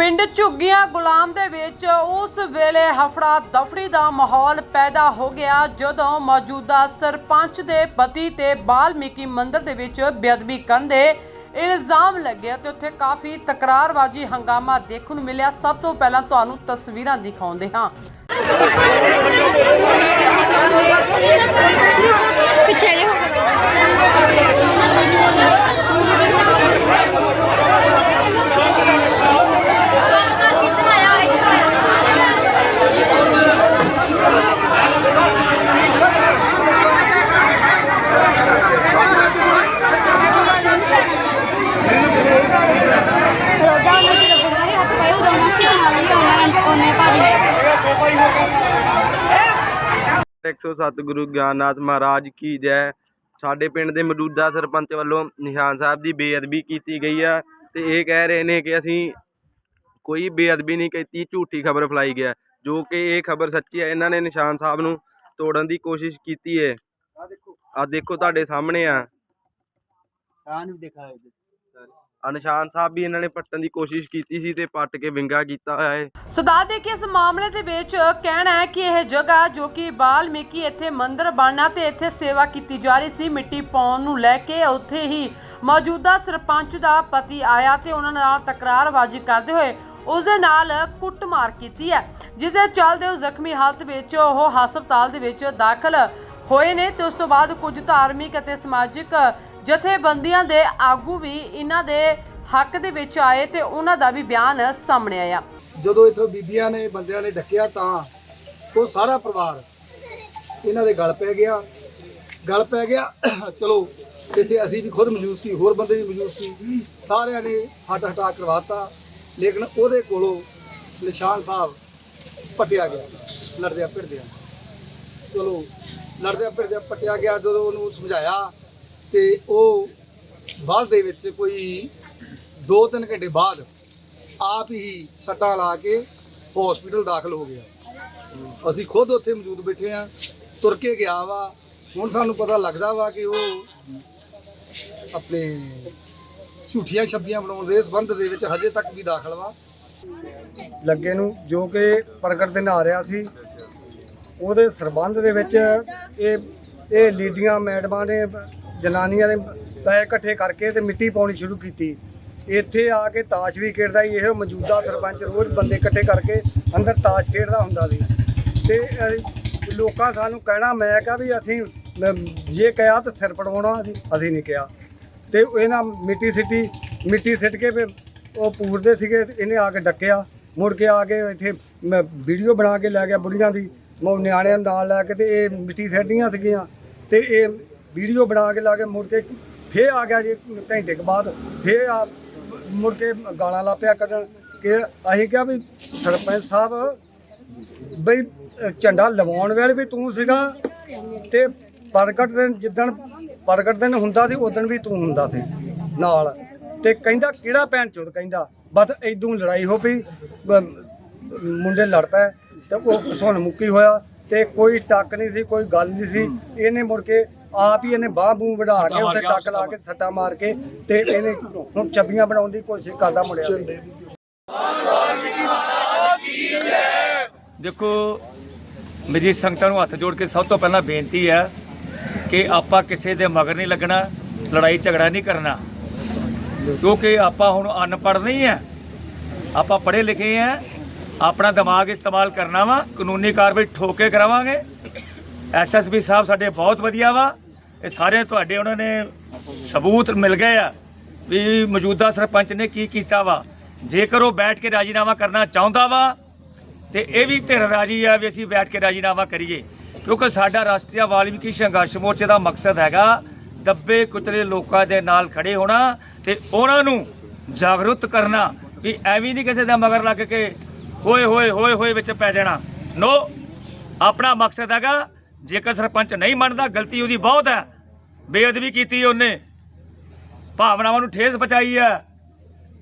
ਪਿੰਡ ਝੁੱਗੀਆਂ ਗੁਲਾਮ ਦੇ ਵਿੱਚ ਉਸ ਵੇਲੇ ਹਫੜਾ ਦਫੜੀ ਦਾ ਮਾਹੌਲ ਪੈਦਾ ਹੋ ਗਿਆ ਜਦੋਂ ਮੌਜੂਦਾ ਸਰਪੰਚ ਦੇ ਪਤੀ ਤੇ ਬਾਲਮੀਕੀ ਮੰਦਿਰ ਦੇ ਵਿੱਚ ਬੇਅਦਬੀ ਕਰਨ ਦੇ ਇਲਜ਼ਾਮ ਲੱਗੇ ਤੇ ਉੱਥੇ ਕਾਫੀ ਤਕਰਾਰਬਾਜ਼ੀ ਹੰਗਾਮਾ ਦੇਖਣ ਨੂੰ ਮਿਲਿਆ। ਸਭ ਤੋਂ ਪਹਿਲਾਂ ਤੁਹਾਨੂੰ ਤਸਵੀਰਾਂ ਦਿਖਾਉਂਦੇ ਹਾਂ। ਪਿੱਛੇ ਹੋ ਰੋਜ਼ਾ ਉਹਨਾਂ ਦੀ ਰੱਬਣਾ ਹੀ ਹੱਥ ਪਾਏ ਉਦੋਂ ਨਾ ਕਿ ਨਾਲ ਹੀ ਆਉਣਾ ਉਹਨੇ ਭਾਜੀ 107 ਗੁਰੂ ਗਿਆਨਨਾਥ ਮਹਾਰਾਜ ਕੀ ਜੈ। ਸਾਡੇ ਪਿੰਡ ਦੇ ਮੌਜੂਦਾ ਸਰਪੰਚ ਵੱਲੋਂ ਨਿਸ਼ਾਨ ਸਾਹਿਬ ਦੀ ਬੇਅਦਬੀ ਕੀਤੀ ਗਈ ਆ ਤੇ ਇਹ ਕਹਿ ਰਹੇ ਨੇ ਕਿ ਅਸੀਂ ਕੋਈ ਬੇਅਦਬੀ ਨਹੀਂ ਕੀਤੀ, ਝੂਠੀ ਖਬਰ ਫੈਲਾਈ ਗਿਆ, ਜੋ ਕਿ ਇਹ ਖਬਰ ਸੱਚੀ ਹੈ ਇਹਨਾਂ ਨੇ ਨਿਸ਼ਾਨ ਸਾਹਿਬ ਨੂੰ ਤੋੜਨ ਦੀ ਕੋਸ਼ਿਸ਼ ਕੀਤੀ ਹੈ ਆ ਦੇਖੋ ਤੁਹਾਡੇ ਸਾਹਮਣੇ ਆ। ਆ ਨੂੰ ਦਿਖਾ ਇਹਦੇ ਸਾਹਿਬ ਵੀ ਇਹਨਾਂ ਨੇ ਪੱਟਣ ਦੀ ਕੋਸ਼ਿਸ਼ ਕੀਤੀ ਸੀ ਤੇ ਪੱਟ ਕੇ ਵਿੰਗਾ ਕੀਤਾ ਹੋਇਆ ਹੈ ਸੋ ਦੱਸ ਦੇਈਏ ਕਿ ਇਸ ਮਾਮਲੇ ਦੇ ਵਿੱਚ ਕਹਿਣਾ ਹੈ ਕਿ ਇਹ ਜਗ੍ਹਾ ਜੋ ਕਿ ਬਾਲਮੀਕੀ ਇੱਥੇ ਮੰਦਿਰ ਬਣਨਾ ਤੇ ਇੱਥੇ ਸੇਵਾ ਕੀਤੀ ਜਾ ਰਹੀ ਸੀ, ਮਿੱਟੀ ਪਾਉਣ ਨੂੰ ਲੈ ਕੇ ਉੱਥੇ ਹੀ ਮੌਜੂਦਾ ਸਰਪੰਚ ਦਾ ਪਤੀ ਆਇਆ ਤੇ ਉਹਨਾਂ ਨਾਲ ਤਕਰਾਰਬਾਜ਼ੀ ਕਰਦੇ ਹੋਏ ਉਸ ਦੇ ਨਾਲ ਕੁੱਟਮਾਰ ਕੀਤੀ ਹੈ, ਜਿਸ ਦੇ ਚੱਲਦੇ ਉਹ ਜ਼ਖਮੀ ਹਾਲਤ ਵਿੱਚ ਉਹ ਹਸਪਤਾਲ ਦੇ ਵਿੱਚ ਦਾਖਲ ਹੋਏ ਨੇ ਤੇ ਉਸ ਤੋਂ ਬਾਅਦ ਕੁਝ ਧਾਰਮਿਕ ਅਤੇ ਸਮਾਜਿਕ ਜਥੇਬੰਦੀਆਂ ਦੇ ਆਗੂ ਵੀ ਇਹਨਾਂ ਦੇ ਹੱਕ ਦੇ ਵਿੱਚ ਆਏ ਤੇ ਉਹਨਾਂ ਦਾ ਵੀ ਬਿਆਨ ਸਾਹਮਣੇ ਆਇਆ। ਜਦੋਂ ਇੱਥੋਂ ਬੀਬੀਆਂ ਨੇ, ਬੰਦਿਆਂ ਨੇ ਡੱਕਿਆ ਤਾਂ ਉਹ ਸਾਰਾ ਪਰਿਵਾਰ ਇਹਨਾਂ ਦੇ ਗਲ ਪੈ ਗਿਆ। ਗਲ ਪੈ ਗਿਆ। ਚਲੋ, ਇੱਥੇ ਅਸੀਂ ਵੀ ਖੁਦ ਮੌਜੂਦ ਸੀ, ਹੋਰ ਬੰਦੇ ਵੀ ਮੌਜੂਦ ਸੀ। ਸਾਰਿਆਂ ਨੇ ਹਟ ਹਟਾ ਕਰਵਾਤਾ, ਲੇਕਿਨ ਉਹਦੇ ਕੋਲੋਂ ਨਿਸ਼ਾਨ ਸਾਹਿਬ ਪਟਿਆ ਗਿਆ ਲੜਦਿਆਂ ਭਿੜਦਿਆਂ ਚਲੋ ਲੜਦਿਆਂ ਭਿੜਦਿਆਂ ਪਟਿਆ ਗਿਆ, ਜਦੋਂ ਉਹਨੂੰ ਸਮਝਾਇਆ ਤੇ ਉਹ ਬਾਅਦ ਦੇ ਵਿੱਚ ਕੋਈ 2-3 ਘੰਟੇ ਬਾਅਦ ਆਪ ਹੀ ਸੱਟਾਂ ਲਾ ਕੇ ਹਸਪੀਟਲ ਦਾਖਲ ਹੋ ਗਿਆ। ਅਸੀਂ ਖੁਦ ਉੱਥੇ ਮੌਜੂਦ ਬੈਠੇ ਆ ਤੁਰ ਕੇ ਗਿਆ ਵਾ। ਹੁਣ ਸਾਨੂੰ ਪਤਾ ਲੱਗਦਾ ਵਾ ਕਿ ਉਹ ਆਪਣੇ ਝੂਠੀਆਂ ਛੱਬੀਆਂ ਬਣਾਉਣ ਦੇ ਸੰਬੰਧ ਦੇ ਵਿੱਚ ਹਜੇ ਤੱਕ ਵੀ ਦਾਖਲ ਵਾ। ਲੱਗੇ ਨੂੰ ਜੋ ਕਿ ਪ੍ਰਗਟ ਦਿਨ ਆ ਰਿਹਾ ਸੀ, ਉਹਦੇ ਸਰਬੰਧ ਦੇ ਵਿੱਚ ਇਹ ਇਹ ਲੀਡੀਆਂ, ਮੈਡਮਾਂ ਨੇ ਜਨਾਨੀਆਂ ਨੇ ਪੈਸੇ ਇਕੱਠੇ ਕਰਕੇ ਤੇ ਮਿੱਟੀ ਪਾਉਣੀ ਸ਼ੁਰੂ ਕੀਤੀ। ਇੱਥੇ ਆ ਕੇ ਤਾਸ਼ ਵੀ ਖੇਡਦਾ ਸੀ, ਇਹ ਮੌਜੂਦਾ ਸਰਪੰਚ ਰੋਜ਼ ਬੰਦੇ ਇਕੱਠੇ ਕਰਕੇ ਅੰਦਰ ਤਾਸ਼ ਖੇਡਦਾ ਹੁੰਦਾ ਸੀ। ਤੇ ਲੋਕਾਂ ਸਾਨੂੰ ਕਹਿਣਾ, ਮੈਂ ਕਿਹਾ ਵੀ ਅਸੀਂ ਜੇ ਕਿਹਾ ਤਾਂ ਸਿਰ ਪੜਵਾਉਣਾ ਅਸੀਂ ਅਸੀਂ ਨਹੀਂ ਕਿਹਾ। ਤੇ ਇਹਨਾਂ ਮਿੱਟੀ ਸਿੱਟੀ, ਮਿੱਟੀ ਸਿੱਟ ਕੇ ਫਿਰ ਉਹ ਪੂਰਦੇ ਸੀਗੇ, ਇਹਨੇ ਆ ਕੇ ਡੱਕਿਆ। ਮੁੜ ਕੇ ਆ ਕੇ ਇੱਥੇ ਮੈਂ ਵੀਡੀਓ ਬਣਾ ਕੇ ਲੈ ਗਿਆ ਬੁੜੀਆਂ ਦੀ, ਮੈਂ ਨਿਆਣਿਆਂ ਨੂੰ ਨਾਲ ਲੈ ਕੇ ਤੇ ਇਹ ਮਿੱਟੀ ਸਿੱਟੀਆਂ ਸੀਗੀਆਂ। ਤੇ ਇਹ ਵੀਡੀਓ ਬਣਾ ਕੇ ਲਾ ਕੇ ਮੁੜ ਕੇ ਫੇਰ ਆ ਗਿਆ ਜੀ ਘੰਟੇ ਕੁ ਬਾਅਦ, ਫੇਰ ਆ ਮੁੜ ਕੇ ਗਾਲਾਂ ਲਾ ਪਿਆ ਕੱਢਣ ਕਿ ਅਸੀਂ ਕਿਹਾ ਵੀ ਸਰਪੰਚ ਸਾਹਿਬ ਬਈ ਝੰਡਾ ਲਵਾਉਣ ਵੇਲੇ ਵੀ ਤੂੰ ਸੀਗਾ ਤੇ ਪ੍ਰਗਟ ਦਿਨ ਜਿੱਦਣ ਪ੍ਰਗਟ ਦਿਨ ਹੁੰਦਾ ਸੀ, ਉਦੋਂ ਵੀ ਤੂੰ ਹੁੰਦਾ ਸੀ ਨਾਲ ਤੇ ਕਹਿੰਦਾ ਕਿਹੜਾ ਭੈਣ ਚੋਦ ਕਹਿੰਦਾ, ਬਸ ਇਦੋਂ ਲੜਾਈ ਹੋ ਪਈ ਮੁੰਡੇ ਲੜ ਪਏ ਤੇ ਉਹ ਸੁਣ ਮੁੱਕੀ ਹੋਇਆ ਤੇ ਕੋਈ ਟੱਕ ਨਹੀਂ ਸੀ, ਕੋਈ ਗੱਲ ਨਹੀਂ ਸੀ, ਇਹਨੇ ਮੁੜ ਕੇ ਆਪ ਹੀ ਇਹਨੇ ਬਾਹ ਬੂਹ ਵਢਾ ਕੇ ਉੱਤੇ ਟੱਕ ਲਾ ਕੇ ਸੱਟਾ ਮਾਰ ਕੇ ਤੇ ਇਹਨੇ ਹੁਣ ਚੱਬੀਆਂ ਬਣਾਉਣ ਦੀ ਕੋਸ਼ਿਸ਼ ਕਰਦਾ ਮੁੰਡਿਆਂ ਤੇ। ਦੇਖੋ ਮੇਰੀ ਸੰਗਤਾਂ ਨੂੰ ਹੱਥ ਜੋੜ ਕੇ ਸਭ ਤੋਂ ਪਹਿਲਾਂ ਬੇਨਤੀ ਹੈ ਕਿ ਆਪਾਂ ਕਿਸੇ ਦੇ ਮਗਰ ਨਹੀਂ ਲੱਗਣਾ ਲੜਾਈ ਝਗੜਾ ਨਹੀਂ ਕਰਨਾ। ਕਿਉਂਕਿ ਆਪਾਂ ਹੁਣ ਅਨਪੜ੍ਹ ਨਹੀਂ ਹੈ। ਆਪਾਂ ਪੜ੍ਹੇ ਲਿਖੇ ਆ ਆਪਣਾ ਦਿਮਾਗ ਇਸਤੇਮਾਲ ਕਰਨਾ ਵਾ ਕਾਨੂੰਨੀ ਕਾਰਵਾਈ ਠੋਕ ਕੇ ਕਰਾਵਾਂਗੇ। ਐਸਐਸਪੀ ਸਾਹਿਬ ਸਾਡੇ ਬਹੁਤ ਵਧੀਆ ਵਾ। ਇਹ ਸਾਰੇ ਤੁਹਾਡੇ ਉਹਨਾਂ ਨੇ ਸਬੂਤ ਮਿਲ ਗਏ ਆ ਵੀ ਮੌਜੂਦਾ ਸਰਪੰਚ ਨੇ ਕੀ ਕੀਤਾ ਵਾ। ਜੇਕਰ ਉਹ ਬੈਠ ਕੇ ਰਾਜੀਨਾਮਾ ਕਰਨਾ ਚਾਹੁੰਦਾ ਵਾ, ਤੇ ਇਹ ਵੀ ਧਿਰ ਰਾਜੀ ਆ ਵੀ ਅਸੀਂ ਬੈਠ ਕੇ ਰਾਜੀਨਾਮਾ ਕਰੀਏ। ਕਿਉਂਕਿ ਸਾਡਾ ਰਾਸ਼ਟਰੀ ਵਾਲਮੀਕੀ ਸੰਘਰਸ਼ ਮੋਰਚੇ ਦਾ ਮਕਸਦ ਹੈਗਾ ਦੱਬੇ ਕੁਚਲੇ ਲੋਕਾਂ ਦੇ ਨਾਲ ਖੜੇ ਹੋਣਾ ਤੇ ਉਹਨਾਂ ਨੂੰ ਜਾਗਰੂਕ ਕਰਨਾ ਵੀ ਐਵੇਂ ਨਹੀਂ ਕਿਸੇ ਦਾ ਮਗਰ ਲੱਗ ਕੇ ਹੋਏ ਹੋਏ ਹੋਏ ਹੋਏ ਵਿੱਚ ਪੈ ਜਾਣਾ। ਨੋ, ਆਪਣਾ ਮਕਸਦ ਹੈਗਾ ਜੇਕਰ ਸਰਪੰਚ ਨਹੀਂ ਮੰਨਦਾ, ਗਲਤੀ ਉਹਦੀ ਬਹੁਤ ਹੈ। ਬੇਅਦਬੀ ਕੀਤੀ ਉਹਨੇ। ਭਾਵਨਾਵਾਂ ਨੂੰ ਠੇਸ ਪਹੁੰਚਾਈ ਹੈ।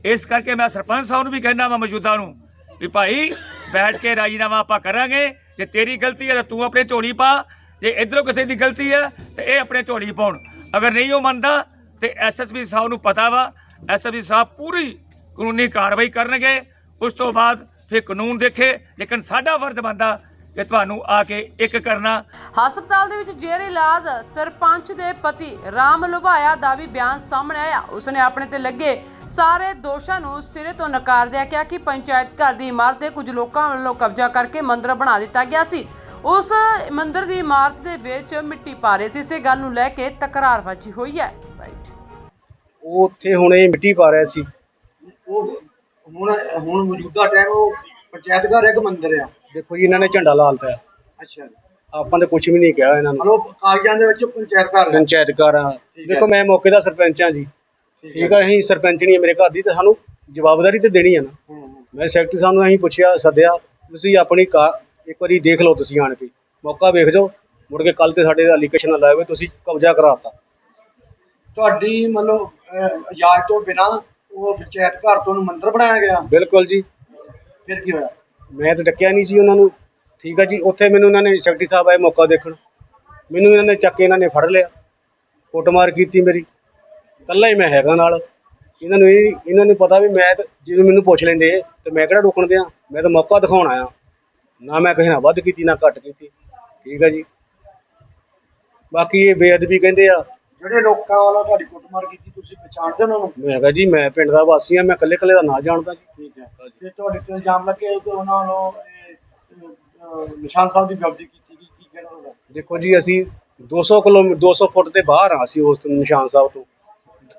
ਇਸ ਕਰਕੇ ਮੈਂ ਸਰਪੰਚ ਸਾਹਿਬ ਨੂੰ ਵੀ ਕਹਿਣਾ ਵਾ, ਮੌਜੂਦਾ ਨੂੰ, ਵੀ ਭਾਈ, ਬੈਠ ਕੇ ਰਾਜੀਨਾਮਾ ਆਪਾਂ ਕਰਾਂਗੇ। ਜੇ ਤੇਰੀ ਗਲਤੀ ਹੈ ਤਾਂ ਤੂੰ ਆਪਣੇ ਝੋਲੀ ਪਾ। ਜੇ ਇਧਰੋਂ ਕਿਸੇ ਦੀ ਗਲਤੀ ਹੈ, ਤੇ ਇਹ ਆਪਣੇ ਝੋਲੀ ਪਾਉਣ। ਅਗਰ ਨਹੀਂ ਉਹ ਮੰਨਦਾ, ਤੇ ਐਸਐਸਪੀ ਸਾਹਿਬ ਨੂੰ ਪਤਾ ਵਾ ਐਸਐਸਪੀ ਸਾਹਿਬ ਪੂਰੀ ਕਾਨੂੰਨੀ ਕਾਰਵਾਈ ਕਰਨਗੇ। ਉਸ ਤੋਂ ਬਾਅਦ ਫਿਰ ਕਾਨੂੰਨ ਦੇਖੇ, ਲੇਕਿਨ ਸਾਡਾ ਫਰਜ਼ ਬਣਦਾ ਕਿ ਤੁਹਾਨੂੰ ਆ ਕੇ ਇੱਕ ਕਰਨਾ। ਹਸਪਤਾਲ ਦੇ ਵਿੱਚ ਜੇਰ ਇਲਾਜ ਸਰਪੰਚ ਦੇ ਪਤੀ ਰਾਮ ਲੁਭਾਇਆ ਦਾ ਵੀ ਬਿਆਨ ਸਾਹਮਣੇ ਆਇਆ। ਉਸਨੇ ਆਪਣੇ ਤੇ ਲੱਗੇ ਸਾਰੇ ਦੋਸ਼ਾਂ ਨੂੰ ਸਿਰੇ ਤੋਂ ਨਕਾਰਦਿਆਂ ਕਿਹਾ ਕਿ ਪੰਚਾਇਤ ਘਰ ਦੀ ਇਮਾਰਤ ਤੇ ਕੁਝ ਲੋਕਾਂ ਵੱਲੋਂ ਕਬਜ਼ਾ ਕਰਕੇ ਮੰਦਿਰ ਬਣਾ ਦਿੱਤਾ ਗਿਆ ਸੀ। ਉਸ ਮੰਦਿਰ ਦੀ ਇਮਾਰਤ ਦੇ ਵਿੱਚ ਮਿੱਟੀ ਪਾ ਰਹੇ ਸੀ। ਇਸੇ ਗੱਲ ਨੂੰ ਲੈ ਕੇ ਤਕਰਾਰਬਾਜ਼ੀ ਹੋਈ ਹੈ। ਉਹ ਉੱਥੇ ਹੁਣ ਇਹ ਮਿੱਟੀ ਪਾ ਰਿਹਾ ਸੀ। ਉਹ ਹੁਣ ਹੁਣ ਮੌਜੂਦਾ ਟਾਈਮ ਉਹ ਪੰਚਾਇਤ ਘਰ ਇੱਕ ਮੰਦਿਰ ਆ? ਦੇਖੋ ਜੀ ਇਹਨਾਂ ਨੇ ਝੰਡਾ ਲਾ ਲਿਆ ਅੱਛਾ। ਆਪਾਂ ਤਾਂ ਕੁਝ ਵੀ ਨਹੀਂ ਕਿਹਾ ਇਹਨਾਂ ਨੂੰ। ਮਤਲਬ ਕਾਗਜ਼ਾਂ ਦੇ ਵਿੱਚ ਪੰਚਾਇਤ ਘਰ। ਪੰਚਾਇਤ ਘਰ ਆ। ਦੇਖੋ ਮੈਂ ਮੌਕੇ ਦਾ ਸਰਪੰਚ ਆ ਜੀ। ਠੀਕ ਆ ਅਸੀਂ ਸਰਪੰਚਣੀ ਹੈ ਮੇਰੇ ਘਰ ਦੀ ਤੇ ਸਾਨੂੰ ਜਵਾਬਦਾਰੀ ਤੇ ਦੇਣੀ ਆ ਨਾ। ਹੂੰ, ਹੂੰ। ਮੈਂ ਸੈਕਟਰੀ ਸਾਹਿਬ ਨੂੰ ਅਸੀਂ ਪੁੱਛਿਆ ਸੱਦਿਆ ਤੁਸੀਂ ਆਪਣੀ ਕਾ ਇੱਕ ਵਾਰੀ ਦੇਖ ਲਓ ਤੁਸੀਂ ਆਣ ਕੇ। ਮੌਕਾ ਵੇਖ ਜਾਓ ਮੁੜ ਕੇ ਕੱਲ ਤੇ ਸਾਡੇ ਦਾ ਐਲੀਗੇਸ਼ਨ ਨਾ ਲਾਏ ਹੋਏ ਤੁਸੀਂ ਕਬਜ਼ਾ ਕਰਾਤਾ। ਤੁਹਾਡੀ ਮਤਲਬ ਅਹ, ਇਜਾਜ਼ਤ ਤੋਂ ਬਿਨਾ ਉਹ ਪੰਚਾਇਤ ਘਰ ਤੋਂ ਉਹਨੂੰ ਮੰਦਿਰ ਬਣਾਇਆ ਗਿਆ? ਬਿਲਕੁਲ ਜੀ। ਫਿਰ ਕੀ ਹੋਇਆ? ਮੈਂ ਤਾਂ ਡੱਕਿਆ ਨਹੀਂ ਸੀ ਉਹਨਾਂ ਨੂੰ। ਠੀਕ ਆ ਜੀ, ਉੱਥੇ ਮੈਨੂੰ ਉਹਨਾਂ ਨੇ ਸੈਕਟਰੀ ਸਾਹਿਬ ਆਏ ਮੌਕਾ ਦੇਖਣ। ਮੈਨੂੰ ਇਹਨਾਂ ਨੇ ਚੱਕ ਕੇ ਇਹਨਾਂ ਨੇ ਫੜ ਲਿਆ। ਕੁੱਟਮਾਰ ਕੀਤੀ ਮੇਰੀ। ਕੱਲਾ ਹੀ ਮੈਂ ਹੈਗਾ ਨਾਲ। ਇਹਨਾਂ ਨੂੰ ਇਹ, ਇਹਨਾਂ ਨੂੰ ਪਤਾ ਵੀ ਮੈਂ ਤਾਂ ਜਦੋਂ ਮੈਨੂੰ ਪੁੱਛ ਲੈਂਦੇ ਤੇ ਮੈਂ ਕਿਹੜਾ ਰੋਕਣ ਦਿਆਂ? ਮੈਂ ਤਾਂ ਮੌਕਾ ਦਿਖਾਉਣ ਆਇਆ। ਨਾ ਮੈਂ ਕਿਸੇ ਨਾਲ ਵੱਧ ਕੀਤੀ, ਨਾ ਘੱਟ ਕੀਤੀ। ਠੀਕ ਆ ਜੀ। ਬਾਕੀ ਇਹ ਬੇਅਦਬੀ ਕਹਿੰਦੇ ਆ ਜਿਹੜੇ ਲੋਕਾਂ ਵੱਲੋਂ ਤੁਹਾਡੀ ਕੁੱਟਮਾਰ ਕੀਤੀ ਤੁਸੀਂ ਪਛਾਣਦੇ ਉਹਨਾਂ? ਨੂੰ ਮੈਂ ਕਿਹਾ ਜੀ ਮੈਂ ਪਿੰਡ ਦਾ ਵਾਸੀ ਆ ਮੈਂ ਇਕੱਲੇ ਇਕੱਲੇ ਦਾ ਨਾਂ ਜਾਣਦਾ ਜੀ। ਠੀਕ ਹੈ। ਤੇ ਤੁਹਾਡੇ ਤੇ ਇਲਜ਼ਾਮ ਲੱਗੇ ਕਿ ਉਹਨਾਂ ਅਹ, ਨਿਸ਼ਾਨ ਸਾਹਿਬ ਦੀ ਬੇਅਦਬੀ ਕੀਤੀ ਗਈ ਕੀ ਕਹਿਣਾ ਉਹਦਾ ਦੇਖੋ ਜੀ ਅਸੀਂ 200 ਕਿਲੋਮੀਟਰ 200 ਫੁੱਟ ਤੇ ਬਾਹਰ ਆ ਅਸੀਂ ਉਸ ਨਿਸ਼ਾਨ ਸਾਹਿਬ ਤੋਂ।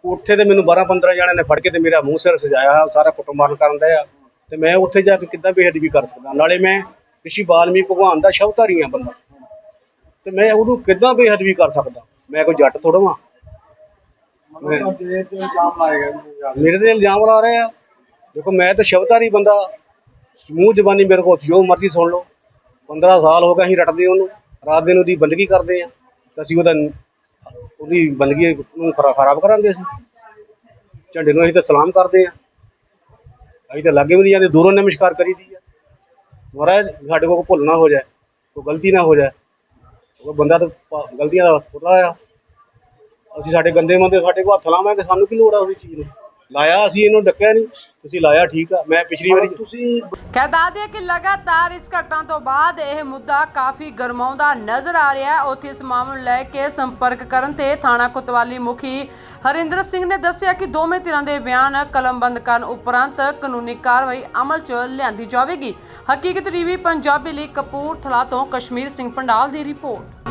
ਉੱਥੇ ਤੇ ਮੈਨੂੰ 12 15 ਜਣਿਆਂ ਨੇ ਫੜ ਕੇ ਤੇ ਮੇਰਾ ਮੂੰਹ ਸਿਰ ਸਜਾਇਆ ਸਾਰਾ ਕੁੱਟਮਾਰ ਕਰਨ ਦਾ ਆ। ਤੇ ਮੈਂ ਉੱਥੇ ਜਾ ਕੇ ਕਿੱਦਾਂ ਬੇਅਦਬੀ ਕਰ ਸਕਦਾ? ਨਾਲੇ ਮੈਂ ਰਿਸ਼ੀ ਬਾਲਮੀਕ ਭਗਵਾਨ ਦਾ ਸ਼ਵਧਾਰੀ ਆ ਬੰਦਾ। ਤੇ ਮੈਂ ਉਹਨੂੰ ਕਿੱਦਾਂ ਬੇਅਦਬੀ ਕਰ ਸਕਦਾ? ਮੈਂ ਕੋਈ ਜੱਟ ਥੋੜਾ ਵਾਂ। ਮੇਰੇ ਤੇ ਇਲਜ਼ਾਮ ਲਾ ਰਹੇ ਆ। ਦੇਖੋ ਮੈਂ ਤਾਂ ਸ਼ਬਦਾਰੀ ਬੰਦਾ ਮੂੰਹ ਜ਼ਬਾਨੀ ਮੇਰੇ ਕੋਲ ਜੋ ਮਰਜ਼ੀ ਸੁਣ ਲਓ। 15 ਸਾਲ ਹੋ ਗਏ ਅਸੀਂ ਰਟਦੇ ਉਹਨੂੰ। ਰਾਤ ਦਿਨ ਉਹਦੀ ਬੰਦਗੀ ਕਰਦੇ ਆ ਤਾਂ ਅਸੀਂ ਉਹਦਾ ਉਹਦੀ ਬੰਦਗੀ ਨੂੰ ਖਰਾ- ਖਰਾਬ ਕਰਾਂਗੇ ਅਸੀਂ। ਝੰਡੇ ਨੂੰ ਅਸੀਂ ਤਾਂ ਸਲਾਮ ਕਰਦੇ ਆ ਅਸੀਂ ਤਾਂ ਲਾਗੇ ਵੀ ਨਹੀਂ ਜਾਂਦੇ। ਦੂਰੋਂ ਨਮਸਕਾਰ ਕਰੀਦੀ ਆ। ਮਹਾਰਾਜ ਸਾਡੇ ਕੋਲ ਭੁੱਲ ਨਾ ਹੋ ਜਾਏ। ਕੋਈ ਗਲਤੀ ਨਾ ਹੋ ਜਾਏ। ਉਹ ਬੰਦਾ ਤਾਂ ਪ- ਗਲਤੀਆਂ ਦਾ ਪੁਤਲਾ ਆ। ਅਸੀਂ ਸਾਡੇ ਗੰਦੇ ਮੰਦੇ ਸਾਡੇ ਕੋਲ ਹੱਥ ਲਾਵਾਂਗੇ, ਸਾਨੂੰ ਕੀ ਲੋੜ ਆ ਉਹਦੀ ਚੀਜ਼ ਨੂੰ? ਲਾਇਆ ਅਸੀਂ, ਇਹਨੂੰ ਡੱਕਿਆ ਨਹੀਂ। ਤੁਸੀਂ ਲਾਇਆ ਠੀਕ ਆ ਮੈਂ ਪਿਛਲੀ ਵਾਰੀ ਤੁਸੀਂ ਕਹਿ ਦਈਏ ਕਿ ਲਗਾਤਾਰ ਇਸ ਘਟਨਾ ਤੋਂ ਬਾਅਦ ਇਹ ਮੁੱਦਾ ਕਾਫੀ ਗਰਮਾਉਂਦਾ ਨਜ਼ਰ ਆ ਰਿਹਾ ਹੈ। ਉੱਥੇ ਇਸ ਮਾਮਲੇ ਨੂੰ ਲੈ ਕੇ ਸੰਪਰਕ ਕਰਨ ਤੇ ਥਾਣਾ ਕੋਤਵਾਲੀ ਮੁਖੀ ਹਰਿੰਦਰ ਸਿੰਘ ਨੇ ਦੱਸਿਆ ਕਿ ਦੋਵੇਂ ਧਿਰਾਂ ਦੇ ਬਿਆਨ ਕਲਮਬੰਦ ਕਰਨ ਉਪਰੰਤ ਕਾਨੂੰਨੀ ਕਾਰਵਾਈ ਅਮਲ 'ਚ ਲਿਆਂਦੀ ਜਾਵੇਗੀ। ਹਕੀਕਤ ਟੀਵੀ ਪੰਜਾਬੀ ਲਈ ਕਪੂਰਥਲਾ ਤੋਂ ਕਸ਼ਮੀਰ ਸਿੰਘ ਪੰਡਾਲ ਦੀ ਰਿਪੋਰਟ।